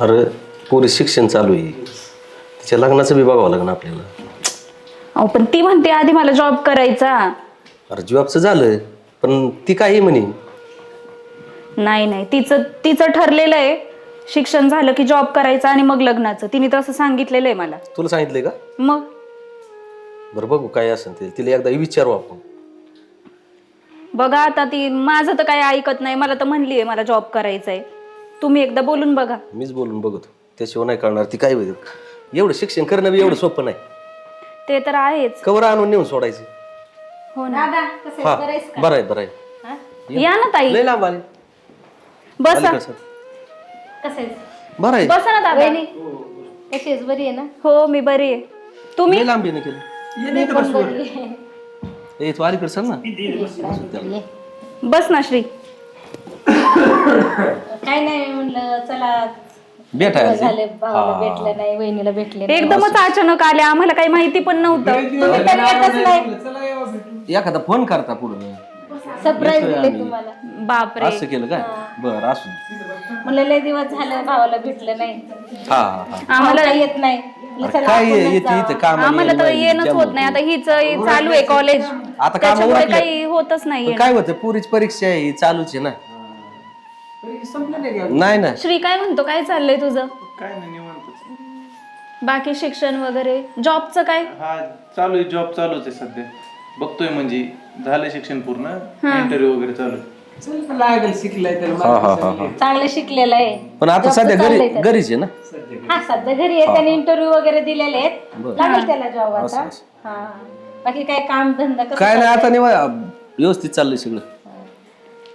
अरे पोरी शिक्षण चालू आहे. तिच्या लग्नाचं बी बघावं लागणार आपल्याला. अहो पण ती म्हणते आधी मला जॉब करायचा. अरे जॉबचं झालं पण ती काही म्हणे? नाही नाही तिचं तिचं ठरलेलं आहे. शिक्षण झालं की जॉब करायचा आणि मग लग्नाचं. तिने तसं सांगितलेलं आहे मला. तुला सांगितलंय का? मग? बरं बघू काय असेल ते. तिला एकदा विचारू आपण. बघा आता ती माझं तर काही ऐकत नाही. मला तर म्हणली आहे मला जॉब करायचा आहे तुम्ही एकदा बोलून बघा. मीच बोलून बघतो. त्याशिवाय नाही कळणार ती काय होईल? एवढं शिक्षण करणं बी एवढं सोपं नाही. ते तर आहेच. कवर आणून नेऊन सोडायचं. हो ना. हा बरं आहे बरं आहे. या. ना ताई. लय लांब आले. बसा. आले का सर? कसं आहे? बरं आहे. बसा ना दादा. वहिनी बरी आहे ना? हो मी बरी आहे. तुम्ही? लय लांब येणं केलं. बरी ए तू अलीकडे सर ना. बस ना श्री. काय नाही म्हणलं चला आहे झाले भावाला भेटलं नाही वहिनीला भेटले नाही. एकदमच अचानक आले आम्हाला काही माहिती पण नव्हतं. तुम्ही तर येतच नाही एखादा फोन करता पुढं. सरप्राईज दिले तुम्हाला. बापरे. असं केलं काय? बरं असू दे. म्हणलं लय दिवस झालं भावाला भेटलं नाही. हा हा हा. आम्हाला काही येत नाही. म्हणलं अरे चला काय आपणच येते जावं. इथं? काम आम्हाला तर येणंच होत नाही. आता हीच चालू आहे कॉलेज आता काम त्याच्यामुळे. काही होतच नाही काय होतं? पुरीच परीक्षा आहे ही चालूच आहे ना. नाही ना श्री काय म्हणतो? काय चाललंय तुझं? काय नाही निवांतच बाकी शिक्षण वगैरे? जॉबचं काय? हा चालू आहे. जॉब चालूच आहे सध्या. बघतोय म्हणजे. झालं शिक्षण पूर्ण. इंटरव्ह्यू वगैरे चालू. आहे. लागेल शिकलाय तर. चांगलं शिकलेलं आहे. पण आता सध्या घरी घरीच आहे ना? हा सध्या घरी आहे. त्याने इंटरव्ह्यू वगैरे दिलेले आहेत. लागेल त्याला जॉब आता. हा. बाकी काय काम धंदा काय नाही आता निवा व्यवस्थित चाललंय सगळं.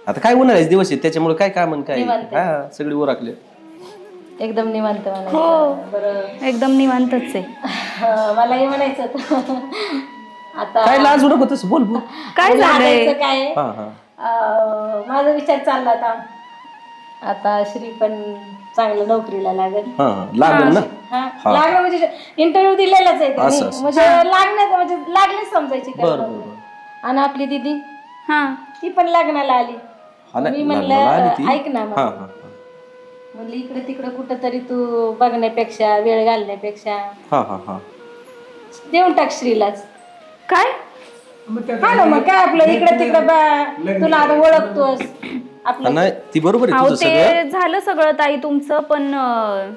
आता काय उन्हाळ्याचे दिवस आहेत त्याच्यामुळे काय काय? निवांत. हा सगळी ओराकले एकदम निवांत म्हणायचं. हो. बरं. एकदम निवांतच आहे. मला हे म्हणायचं होतं. आता काय लाज नको तसं बोल बोल. काय झालंय? लागायचं काय? हा हा. अं, माझा विचार चालला आता. आता श्री पण चांगलं नोकरीला लागेल. हा हा. लागेल ना? हा लागलं म्हणजे इंटरव्ह्यू दिलेलाच आहे असं, त्यांनी. असं. म्हणजे लागण्याचं म्हणजे लागले समजायची काय बरं नव्हतं. बरं. आणि आपली दिदी? हा. ती पण लग्नाला आली. हा मी नाही म्हणलं लग्नाला आली ती. ऐक ना हा मग. हा. म्हणलं इकडे तिकडे कुठं तरी तू बघण्यापेक्षा वेळ घालण्यापेक्षा. हा हा हा. देऊन टाक श्रीलाच. काय? हा ना मग काय आपलं इकडे तिकडे बा- तुला आता ओळखतोस. हा, आपलं नाही ती बरोबर आहे अहो तुझं सगळं. ते झालं सगळं ताई तुमचं पण अं,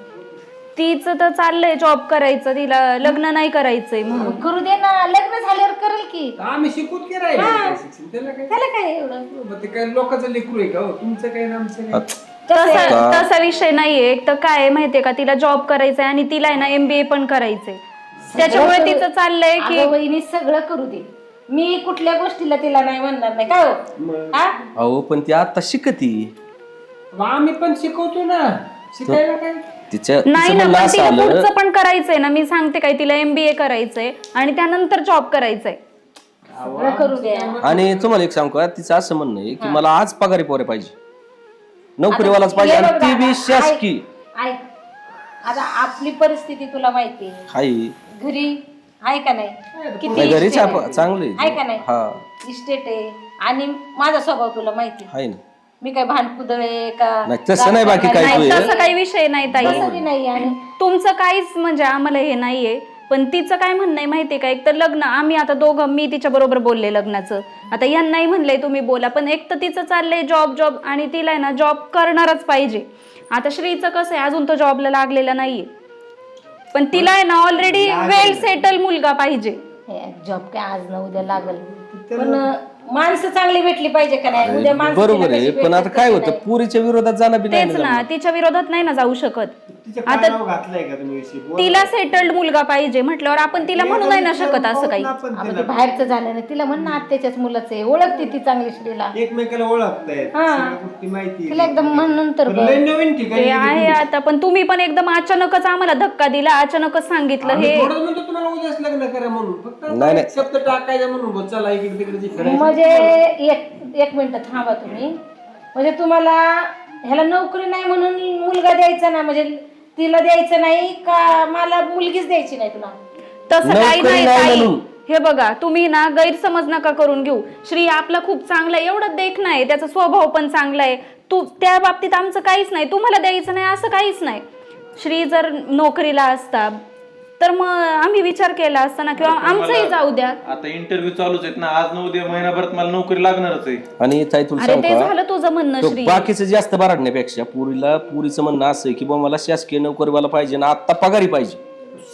तिचं तर चाललंय जॉब करायचं तिला लग्न नाही करायचंय म्हणून. करू दे ना लग्न झाल्यावर करेल की. आम्ही शिकूत की राहिले? काय शिक्षण? त्याला काय? त्याला काय एवढं? मग ते काय लोकांचं लेकरू आहे का हो? तुमचं काय ना आमचं काय? तसा तसा विषय नाहीये. एक तर काय आहे माहितीये का? तिला जॉब करायचंय आणि तिला आहे ना एमबीए पण करायचंय. त्याच्यामुळे तिचं चाललंय की वहिनी सगळं करू दे. मी कुठल्या गोष्टीला तिला नाही म्हणणार नाही काय हो? हा अहो पण ती आता शिकती. मग आम्ही पण शिकवतो ना. शिकायला काय? तिच्या नाही ना पण तिला पुढचं पण करायचंय ना. मी सांगते काय तिला एमबीए करायचंय आणि त्यानंतर जॉब करायचंय. करू द्या. आणि तुम्हाला एक सांगू का? तिचं असं म्हणणं आहे की मला आज पगारी पोरे पाहिजे. नोकरीवालाच पाहिजे आणि ती बी शासकी. ऐक. आता आपली परिस्थिती तुला माहिती आहे. हाय. घरी आहे का नाही? किती नाही, घरीच आहे? चांगली आहे. का नाही? हा. इस्टेट आहे. आणि माझा स्वभाव तुला माहिती आहे. हाय ना. मी काय भांडकुदळे का नाही, तसं नाही बाकी काय नाही तू तसं काही विषय नाही ताई. तसं बी नाही आणि तुमचं काहीच म्हणजे आम्हाला हे नाहीये. पण तिचं काय म्हणणं आहे माहितीये का? एक तर लग्न आम्ही आता दोघं मी तिच्या बरोबर बोलले लग्नाचं. आता यांनाही म्हणलंय तुम्ही बोला पण एक तर तिचं चाललंय जॉब जॉब आणि तिला आहे ना जॉब करणारच पाहिजे. आता श्रीचं कसं आहे अजून तो जॉबला लागलेला नाहीये. पण तिला आहे ना ऑलरेडी वेल सेटल मुलगा पाहिजे. जॉब काय आज ना उद्या लागल. पण माणसं चांगली भेटली पाहिजे का नाही? उद्या माणसं बरोबर तिला आहे कशी पण आता भेटतात काय कशी होतं? नाही. पुरीच्या विरोधात जाणं बी नाही तेच ना ना तिच्या विरोधात नाही ना जाऊ शकत. तिच्या आता कानावर घातलंय का तुम्ही? तिला सेटल्ड मुलगा पाहिजे म्हटल्यावर आपण तिला म्हणू नाही ना शकत असं काही. आपण आपण ते बाहेरचं झालं ना तिला म्हण ना आत्याच्याच मुलाचं आहे. ओळखते ती चांगली श्रीला. एकमेकाला ओळखतायत हा. सगळ्या गोष्टी माहिती तिला एकदम म्हणून तर पण लय नवीन ठिकाणी ते आहे आता पण तुम्ही पण एकदम अचानकच आम्हाला धक्का दिला अचानकच सांगितलं हे. आम्ही थोडं म्हणतो तुम्हाला उद्याच लग्न करा म्हणून. फक्त नाही, नाही. शब्द टाकायचा म्हणून बुवा, चला इकडे तिकडे जे फिरायचं. म्हणजे एक एक मिनिट थांबा तुम्ही. म्हणजे तुम्हाला ह्याला नोकरी नाही म्हणून मुलगा द्यायचा ना म्हणजे तिला द्यायचं नाही का? मला मुलगीच द्यायची नाही तुला. तसं काही नोकरी नाही नाही ताई. म्हणून. हे बघा तुम्ही ना गैरसमज नका करून घेऊ. श्री आपला खूप चांगला आहे एवढं देख नाही त्याचा स्वभाव पण चांगला आहे. तू त्या बाबतीत आमचं काहीच नाही तुम्हाला द्यायचं नाही असं काहीच नाही. श्री जर नोकरीला असता तर मग आम्ही विचार केला असता ना किंवा आमचंही जाऊ द्या. आता इंटरव्ह्यू चालूच आहेत ना आज नऊ उद्या महिनाभरात मला नोकरी लागणारच आहे. आणि ताई तुला अरे सांग ते का? झालं तुझं म्हणणं तो श्री. बाकीचं जास्त बराडण्यापेक्षा पुरीला पुरीचं म्हणणं असं आहे की बा मला शासकीय नोकरीवाला पाहिजे ना आत्ता पगारी पाहिजे.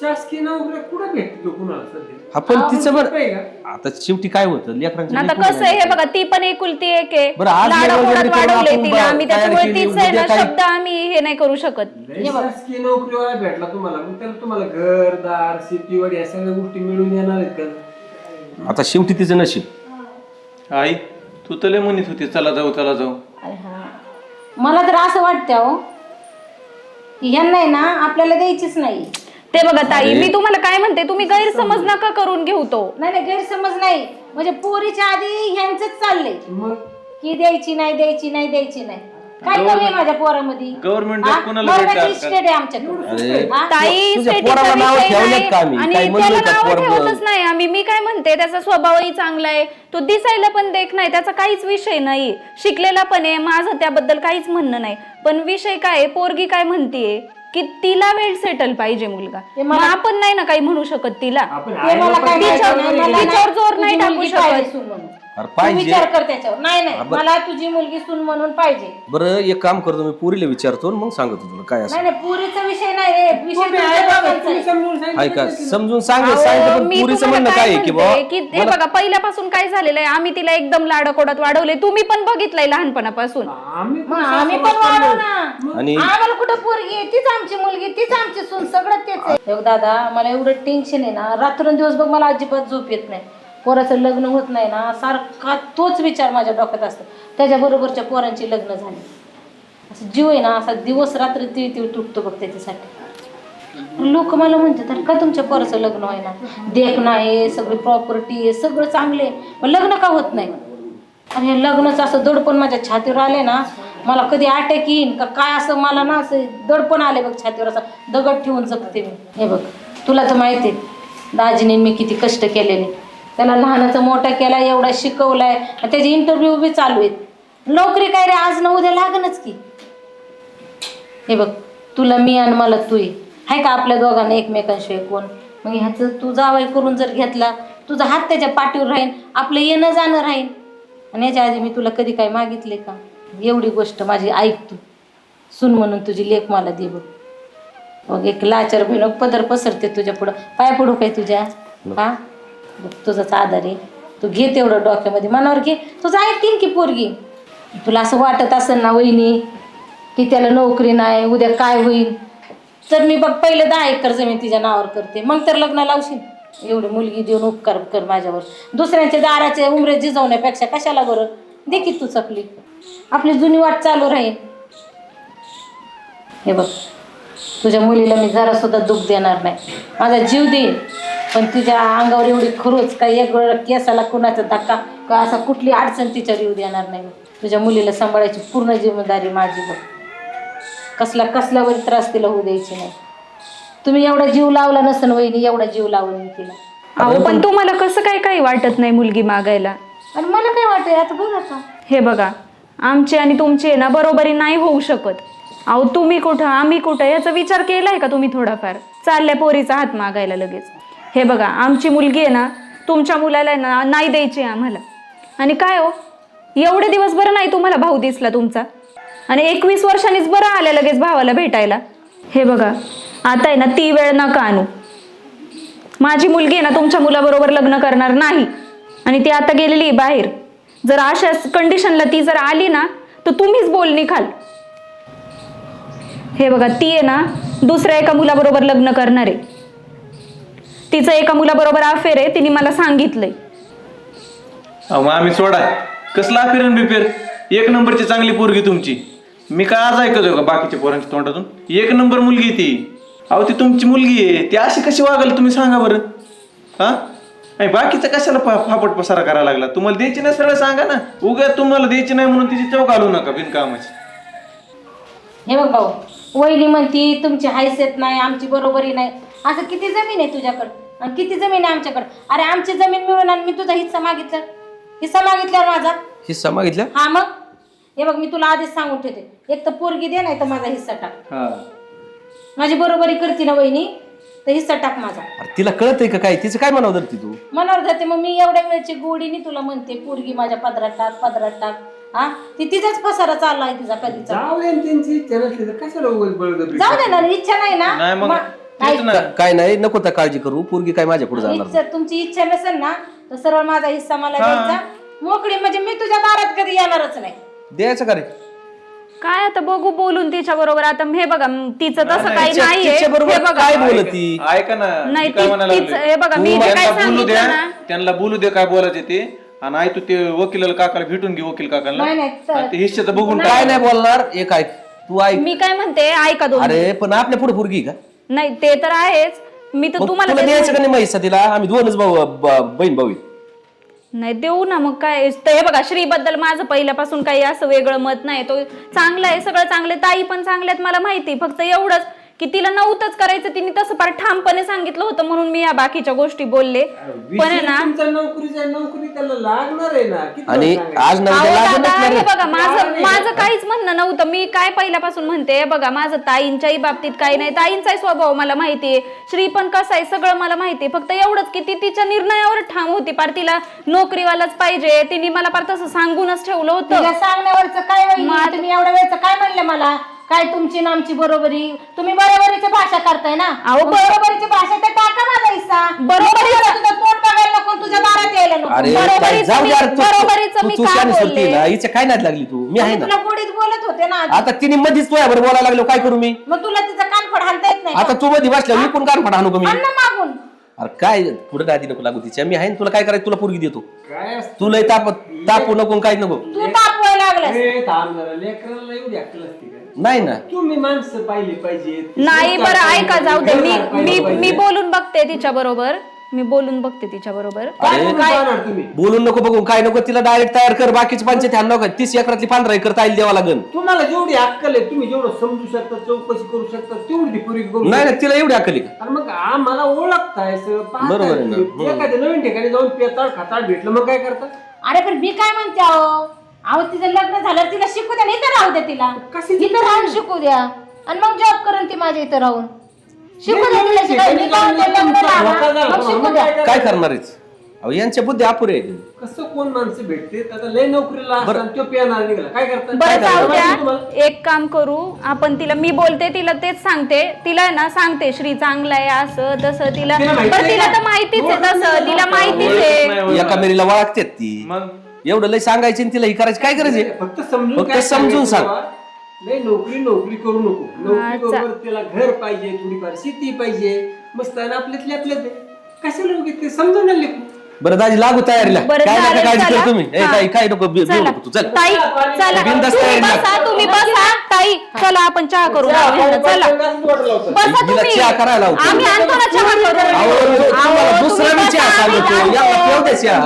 शासकीय नोकरी कुठं भेटतो कुणाला सध्या? हा पण तिचं बरं आहे का? आता शेवटी काय होतं? लेकरांच्या आता लेकरं कसं आहे हे बघा ती पण एकुलती एक आहे. बरं, आज आपण तिला आम्ही तयार त्याच्यामुळे केली, तीच आहे उद्या ना काही- शब्द आम्ही हे नाही करू शकत. लय शासकीय नोकरीवाला भेटला तुम्हाला. मग त्याला तुम्हाला घर दार शेतीवाडी या सगळ्या गोष्टी मिळून येणार आहेत का? आता शेवटी तिचं नशीब. आई तू तर लय म्हणत होती चला जाऊ चला जाऊ. अरे हा. मला तर असं वाटतं हो की ह्यांना आहे ना आपल्याला द्यायचीच नाही. ते बघा ताई मी तुम्हाला काय म्हणते तुम्ही गैरसमज नका करून घेऊ तो. नाही नाही गैरसमज नाही. म्हणजे पोरीच्या आधी ह्यांचंच चाललंय. मग? की द्यायची नाही द्यायची नाही द्यायची नाही. काय कमी आहे माझ्या पोरामध्ये? कोणाला इस्टेट आहे आमच्याकडे हा? ताई तुझ्या स्टेटीचा पोराला नावं विषय ठेवलेत नाही का आम्ही? आणि काही त्याला का नाव पोरगं? ठेवतच नाही आम्ही. मी काय म्हणते त्याचा स्वभावही चांगला आहे. तो दिसायला पण देख नाही त्याचा काहीच विषय नाही. शिकलेला पण आहे माझं त्याबद्दल काहीच म्हणणं नाही. पण विषय काय आहे, पोरगी काय म्हणतीये? की तिला वेळ सेटल पाहिजे मुलगा. ते मग आपण नाही ना काही म्हणू शकत तिला. आपण ते मला काय माहिती तिच्यावर- नाही, मला नाही तिच्यावर जोर नाही टाकू मुलगी शकत. अरे तू पाहिजे. विचार कर त्याच्यावर. नाही नाही. मला तुझी मुलगी सून म्हणून पाहिजे. बरं एक काम करतो मी पुरीला विचारतो आणि मग सांगतो तुला काय असं. नाही नाही पुरीचा विषय नाही रे. विषय तुम्ही तुमच्या आहे का? दोघांचा तुम्ही आहे. समजून सांगितलं ऐका ना तिला. समजून सांग अहो, सांगितलं पण मी पुरीचं तुम्हाला म्हणणं काय काय आहे की म्हणते की बाबा बघा पहिल्यापासून काय झालेलं आहे? आम्ही तिला एकदम लाडाकोडात वाढवले. तुम्ही पण बघितलंय लहानपणापासून. आम्ही मग आम्ही पण वाढव ना. आणि आम्हाला कुठं पोरगी आहे? तीच आमची मुलगी तीच आमची सून सगळं तेच आहे. हे बघ दादा मला एवढं टेन्शन आहे ना. रात्रंदिवस बघ मला अजिबात झोप येत नाही. पोराचं लग्न होत नाही ना सारखा तोच विचार माझ्या डोक्यात असतो. त्याच्याबरोबरच्या पोरांची लग्न झाली. असं जीव आहे ना असा दिवस रात्र ती ती तुटतो बघ त्याच्यासाठी. लोक मला म्हणतात तर का तुमच्या पोराचं लग्न आहे ना देख नाही सगळी प्रॉपर्टी आहे सगळं चांगले मग लग्न का होत नाही? आणि हे लग्नाचं असं दडपण माझ्या छातीवर आले ना मला कधी अटॅक येईन का काय असं मला ना असं दडपण आले बघ छातीवर असं दगड ठेवून जगते मी. हे बघ तुला तर माहिती आहे दाजीने मी किती कष्ट केलेले. त्याला लहानाचा मोठा केला एवढा शिकवलाय आणि त्याचे इंटरव्ह्यू बी चालू आहेत. नोकरी काय रे आज ना उद्या लागणच की. हे बघ तुला मी आणि मला तू आहे. का आपल्या दोघांना एकमेकांशिवाय कोण? मग ह्याचं तू जावाई करून जर घेतला तुझा हात त्याच्या पाठीवर राहीन आपलं येणं जाणं राहीन. आणि याच्या आधी मी तुला कधी काय मागितले का? एवढी गोष्ट माझी ऐक तू. सुन म्हणून तुझी लेख मला दे बघ. मग एक लाचार बहिण पदर पसरते तुझ्या पुढं. पाय पडू काय तुझ्या? हा? तुझाच आधार आहे. तू घे तेवढं डोक्यामध्ये मनावर घे. तुझं ऐकतीन की पोरगी? तुला असं वाटत असेल ना वहिनी की त्याला नोकरी नाही उद्या काय होईल? तर मी बघ पहिले दहा एकर जमीन तिच्या नावावर करते. मग तर लग्न लावशील. एवढी मुलगी देऊन उपकार कर माझ्यावर. दुसऱ्यांच्या दाराचे उमरे जिजवण्यापेक्षा कशाला बरं? देखील तू चकली आपली. आपली जुनी वाट चालू राहील. हे बघ तुझ्या मुलीला मी जरा सुद्धा दुःख देणार नाही. माझा जीव देईन पण तिच्या अंगावर एवढी खरोच काही एक केसाला कुणाचा धक्का का असा कुठली अडचण तिच्यावर येऊ देणार नाही. तुझ्या मुलीला सांभाळायची पूर्ण जिम्मेदारी माझी बघ. कसला कसला वरी त्रास तिला होऊ द्यायची नाही. तुम्ही एवढा जीव लावला नसन वहिनी एवढा जीव लावून मी तिला. अहो पण तुम्हाला कसं काय काही वाटत नाही मुलगी मागायला? आणि मला काय वाटतंय आता बघ आता. हे बघा आमची आणि तुमची आहे ना बरोबरी नाही होऊ शकत. अहो तुम्ही कुठं आम्ही कुठं याचा विचार केलाय का तुम्ही थोडाफार? चालल्या पोरीचा हात मागायला लगेच. हे बघा आमची मुलगी आहे ना तुमच्या मुलाला आहे ना नाही द्यायची आहे आम्हाला. आणि काय हो? एवढे दिवस बरं नाही तुम्हाला भाऊ दिसला तुमचा? आणि एकवीस वर्षांनीच बरं आल्या लगेच भावाला भेटायला? हे बघा आता आहे ना ती वेळ नका आणू. माझी मुलगी आहे ना तुमच्या मुलाबरोबर लग्न करणार नाही. आणि ती आता गेलेली आहे बाहेर. जर अशा कंडिशनला ती जर आली ना तर तुम्हीच बोल निघाल हे बघा ती आहे ना दुसऱ्या एका मुलाबरोबर लग्न करणार. आहे तिचं एका मुलाबरोबर अफेअर आहे तिने मला सांगितलंय. अहो, आम्ही सोडा. कसला फिरण बिफेर? एक नंबरची चांगली पोरगी तुमची. मी काय आज ऐकतोय का बाकीच्या पोरांच्या तोंडातून? एक नंबर मुलगी आहे ती. अहो ती तुमची मुलगी आहे. ती अशी कशी वागल तुम्ही सांगा बरं? हा? आणि बाकीचं कशाला फा फापट पसारा करायला लागला? तुम्हाला द्यायची नाही सरळ सांगा ना. उगा तुम्हाला द्यायची नाही म्हणून तिची चौक घालू नका बिनकामाची. हे बघ भाऊ वहिनी म्हणती तुमची हैसियत नाही आमची बरोबरी नाही. असं किती जमीन आहे तुझ्याकडं? आणि किती जमीन आहे आमच्याकडं? अरे आमची जमीन मिळून आणि मी तुझा हिस्सा मागितला. हिस्सा मागितल्यावर माझा? हिस्सा मागितल्या हा मग. हे बघ मी तुला आधीच सांगून ठेवते. एक तर पोरगी दे नाही तर माझा हिस्सा टाक. हा. माझी बरोबरी करते ना वहिनी तर हिस्सा टाक माझा. अरे तिला कळतंय का काय? तिचं काय म्हणावं धरती तू? मनावर जाते मग मी एवढ्या वेळची गोडीने तुला म्हणते. पोरगी माझ्या पदरात टाक पदरात टाक. हा? ती तिचाच पसारा चाललाय तिचा कधीचा. जाऊ दे ना त्यांची. इच्छा नसली तर कशाला उगाच बळजबरी जाऊ दे ना इच्छा नाही ना. नाही मग मग- तेच ना. काय नाही नको त्या काळजी करू. पोरगी काय माझ्या पुढे जाणार. इच्छा तुमची इच्छा नसेल ना तर सरळ माझा हिस्सा मला द्यायचा. मोकळी म्हणजे मी तुझ्या दारात कधी येणारच नाही. द्यायचं का रे? काय आता बघू बोलून तिच्या बरोबर. आता हे बघा म, तिचं तसं काही नाहीये. तिच्या बरोबर हे बघा. काय बोलत? ती ऐका ना नाही ती- तीच-? हे बघा मी जे काय त्यांना बोलू द्या ना त्यांना बोलू दे काय बोलायचे ते. आणि आई तू ते वकिलाला काकाला भेटून घे वकील काकाला. नाही, नाही, चल. आणि ते हिश्श्याचं बघून काय नाही बोलणार? एक ऐक. तू ऐक. मी काय म्हणते ऐका दोन अरे पण आपल्या पुढे पोरगी का? नाही ते तर आहेच. मी तर मग तुम्हाला तुला द्यायचं का नाही माहिती तिला? आम्ही दोनच भाऊ ब- बहीण भाऊ आहे. नाही देऊ ना मग काय? तर हे बघा श्रीबद्दल माझं पहिल्यापासून काही असं वेगळं मत नाही. तो चांगला आहे सगळं चांगले ताई पण चांगले आहेत मला माहिती फक्त एवढंच. की तिला नव्हतंच करायचं तिने तसं फार ठामपणे सांगितलं होतं म्हणून मी या बाकीच्या गोष्टी बोलले. पण आहे ना तुमचा नोकरीचा नोकरी त्याला लागणार आहे ना किती आणि वेळा सांगायचं? आज दादा हे बघा माझं माझं काहीच म्हणणं नव्हतं. मी काय पहिल्यापासून म्हणते हे बघा माझं ताईंच्याही बाबतीत काही नाही. ताईंचाही स्वभाव मला माहितीये श्री पण कसा आहे सगळं मला माहितीये फक्त एवढंच की ती तिच्या निर्णयावर ठाम होती. पार तिला नोकरीवालाच पाहिजे. तिने मला पार तसं सांगूनच ठेवलं होतं. सांगण्यावरचं काय वहिनी तुम्ही एवढ्या वेळचं काय म्हणलं मला? काय तुमची ना आमची बरोबरी? तुम्ही बरोबरीची भाषा करताय ना? अहो, मग बरोबरीची भाषा तर टाका माझा हिस्सा बरोबरीचं- मी तुझं तोंड बघायला नको तुझ्या दारात यायला नको? अरे बरोबरीचं काय, जाऊ दे मी- अरे तू- बरोबरीचं तू- मी तू काय शहाणी बोलले? सुटली ना हिच्या काय नाही लागली तू? मी आहे मी ना? तुला गोडीत बोलत होते ना आधी. आता तिने मधीच तुझ्या बरोबर बोलायला लागलो काय करू मी? मग तुला तिचा कानफड हाणता येत नाही आता तू मध्ये बसल्या मी कोण मी? अन्न मागून. अरे काय पुढे आधी नको लागू तिच्या? मी आहे ना, तुला काय करायचं? तुला पोरगी देतो. काय असतं? तुला ताप तापू नको काय नको. तू तापवायला लागलास. ए, थांब जरा लेकराला एवढी अक्कल असते. का नाही ना. तुम्ही माणसं पाहिली पाहिजे. नाही बरं ऐका जाऊ दे. मी मी मी बोल बोलून बघते तिच्या बरोबर. मी बोलून बघते तिच्या बरोबर. तुम्ही बोलून नको बघू. काय नको तिला डायरेक्ट तयार कर. बाकीचे पंचायत ह्या नको. तीस एकरातली पंधरा एकर ताईल द्यावा लागन. तुम्हाला जेवढी अक्कल आहे तुम्ही जेवढं समजू शकता चौकशी करू शकता तेवढी ती पुरी करू नाही ना तिला एवढी अकली का? आणि मग आम्हाला ओळखताय सर पाहताय बरोबर आहे ना. तुम्ही. एखाद्या नवीन ठिकाणी जाऊन पेताळ खाताळ भेटलं मग काय करता? अरे पण मी काय म्हणते अहो? अहो तिचं लग्न झालं तिला शिकू द्या ना इथं राहू द्या तिला. कशी इथं राहून शिकू द्या. आणि मग जॉब करून ती माझ्या इथं राहून. शिकू द्या तिला शिकायला. मी काय म्हणते, लग्न लावा, मग शिकू द्या. काय करणारच अहो यांच्या बुद्धी अपुरे कसं कोण माणसं भेटते आता लय नोकरीला असतात तो पेणार निघाला. काय करता बरं जाऊ द्या. एक काम करू आपण तिला मी बोलते तिला तेच सांगते. तिला आहे ना सांगते श्री चांगला आहे असं तसं तिला. तिला माहिती बरं आहे तिला का? तर माहितीच आहे तसं. तिला. माहितीच आहे. एका मेरीला वळखतात ती. मग? एवढं लय सांगायची आणि तिला ही करायची काय गरज आहे फक्त समजून फक्त काय समजून सांगायचं सांग. बाबा? लय नोकरी नोकरी करू नको नोकरी अच्छा. बरोबर त्याला घर पाहिजे थोडीफार शेती पाहिजे मस्त आहे ना आपल्यातले आपल्यात आहे. कशाला उगीच ते समजून नाही लेकरू. बरं दाजी लागू तयारीला बरं काय नका चालेल, काळजी चला. कर तुम्ही ए, हा. ताई, काय नको बि- बिऊ चला नको तू चल ताई चला बिनधास्त तुम्ही तयारीला. बसा तुम्ही बसा ताई चला आपण चहा करू चला. बसा हिला तुम्ही चहा करायला लावतो. आम्ही आणतो ना चहा करून अहो, अहो, तुम्हाला दुसरा विचार सांगतो याला चहा.